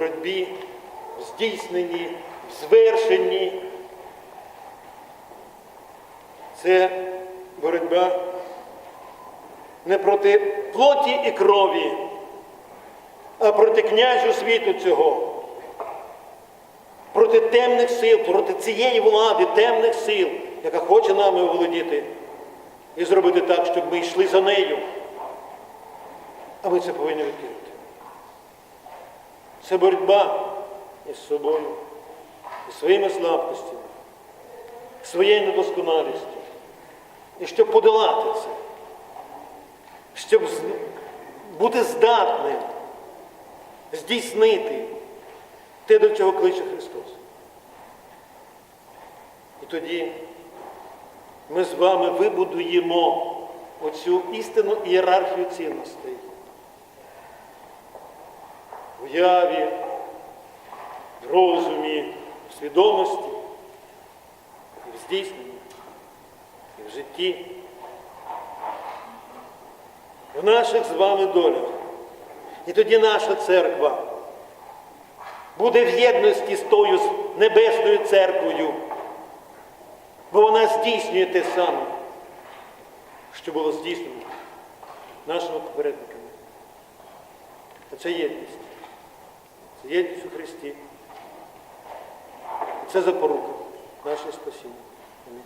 боротьбі, в здійсненні, в звершенні. Це боротьба не проти плоті і крові, а проти княжу світу цього, проти темних сил, проти цієї влади темних сил, яка хоче нами оволодіти і зробити так, щоб ми йшли за нею. А ми це повинні відкрити. Це боротьба із собою, із своїми слабкостями, своєю недосконалістю. І щоб подолати це, щоб бути здатним здійснити те, до чого кличе Христос. І тоді ми з вами вибудуємо оцю істинну ієрархію цінностей. В уяві, в розумі, в свідомості, і в здійсненні, і в житті, в наших з вами долях. І тоді наша церква буде в єдності з тою небесною церквою, бо вона здійснює те саме, що було здійснено нашими попередниками. Це єдність. Єдність у Христі. Це запорука нашого спасіння. Амінь.